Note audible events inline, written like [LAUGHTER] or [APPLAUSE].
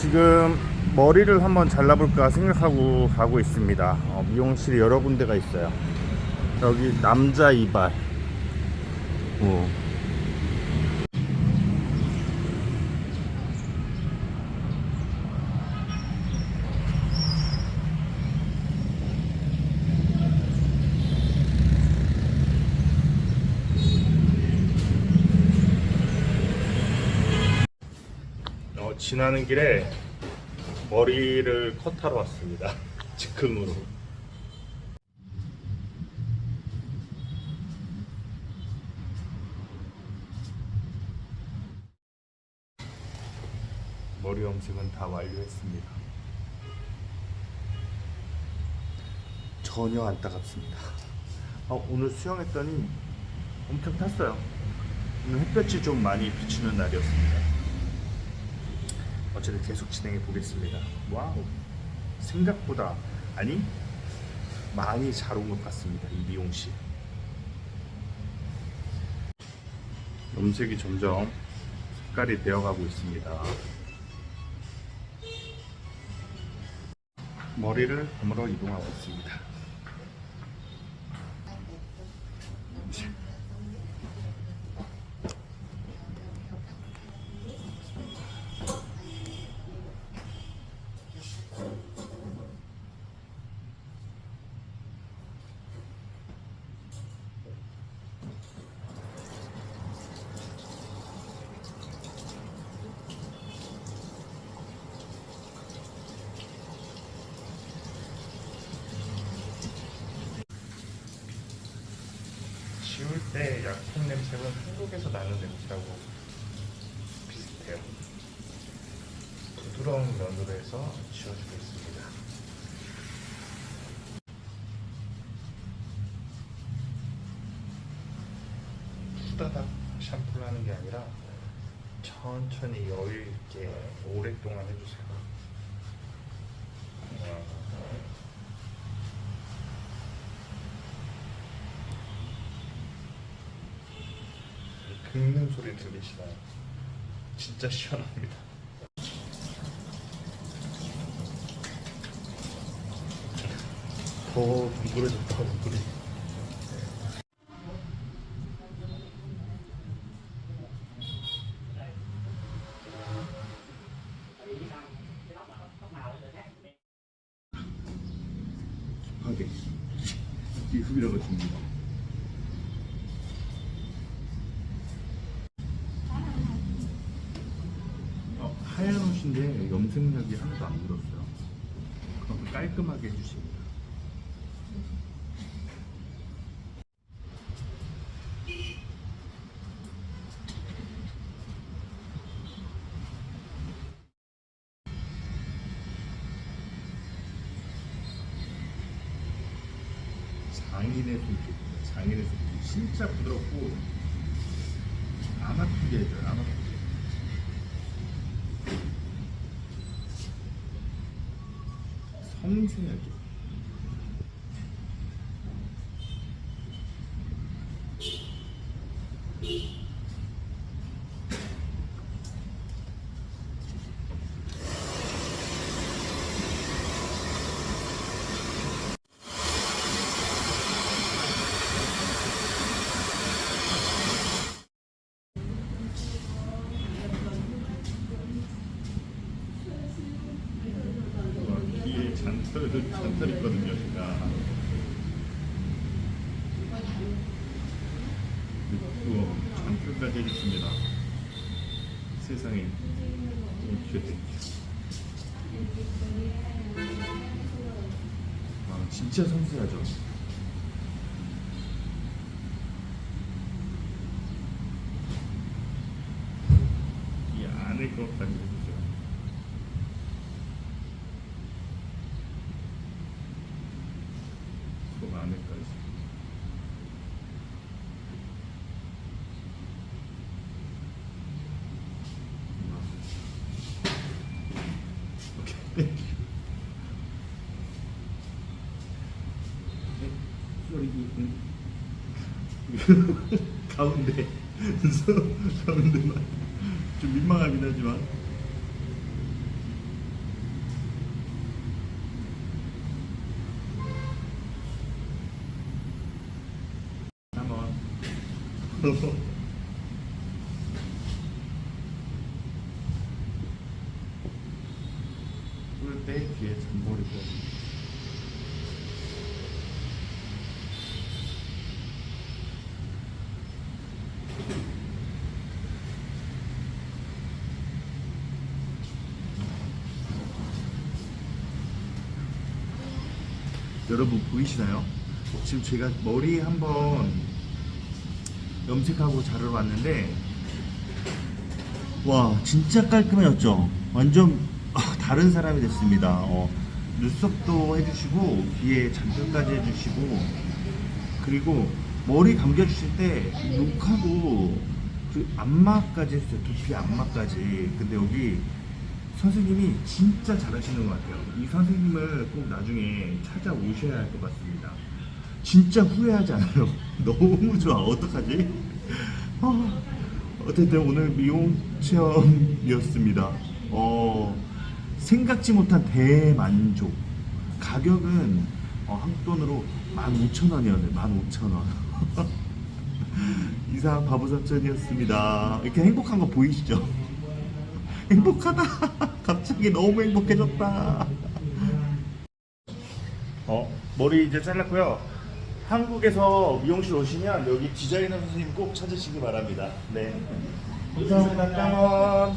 지금 머리를 한번 잘라볼까 생각하고 가고 있습니다. 어, 미용실이 여러 군데가 있어요. 여기 남자 이발. 오. 어, 지나는 길에 머리를 컷하러 왔습니다. [LAUGHS] 즉흥으로. 머리 염색은 다 완료했습니다. 전혀 안 따갑습니다. 어, 오늘 수영했더니 엄청 탔어요. 오늘 햇볕이 좀 많이 비추는 날이었습니다. 어쨌든 계속 진행해 보겠습니다. 와우, 생각보다 아니 많이 잘 온 것 같습니다. 이 미용실. 염색이 점점 색깔이 되어가고 있습니다. 머리를 감으러 이동하고 있습니다. 지울 때 약품 냄새는 한국에서 나는 냄새하고 비슷해요. 부드러운 면으로 해서 지워주고 있습니다. 후다닥 샴푸를 하는 게 아니라 천천히 여유 있게 오랫동안 해주세요. 어, 이 긁는 소리 들리시나요? 진짜 시원합니다. 더 둥그러졌다 얼굴이. 급하게 이 흡이라고 줍니다. 하얀 옷인데 염색약이 하나도 안 묻었어요. 그럼 깔끔하게 해주십니다. 장인의 손톱, 장인의 손톱 진짜 부드럽고 안 아프게 해줘요, 안 아프게. 섬세하게. 잔털, 잔털 있거든요, 제가. 또 잔털까지 해줬습니다. 세상에. 아, 진짜 섬세하죠? 이 안에 것까지 여기. [LAUGHS] 가운데. [LAUGHS] 가운데만. 좀 민망하긴 하지만. 한번. [LAUGHS] 때 뒤에 잠버리고 여러분 보이시나요? 지금 제가 머리 한번 염색하고 자르러 왔는데 와 진짜 깔끔해졌죠? 완전 아, 다른 사람이 됐습니다. 어, 눈썹도 해주시고 귀에 잔들까지 해주시고 그리고 머리 감겨주실 때 룩하고 그 안마까지 해주세요. 두피 안마까지. 근데 여기 선생님이 진짜 잘하시는 것 같아요. 이 선생님을 꼭 나중에 찾아오셔야 할 것 같습니다. 진짜 후회하지 않아요. [LAUGHS] 너무 좋아. 어떡하지? 아, 어쨌든 오늘 미용 체험이었습니다. 어, 생각지 못한 대만족. 가격은 어, 한국 돈으로 15,000원이었네요. 15,000원. [LAUGHS] 이상 바보사천이었습니다. 이렇게 행복한 거 보이시죠? 행복하다. [LAUGHS] 갑자기 너무 행복해졌다. 어, 머리 이제 잘랐고요. 한국에서 미용실 오시면 여기 디자이너 선생님 꼭 찾으시기 바랍니다. 네. 감사합니다. 깡원.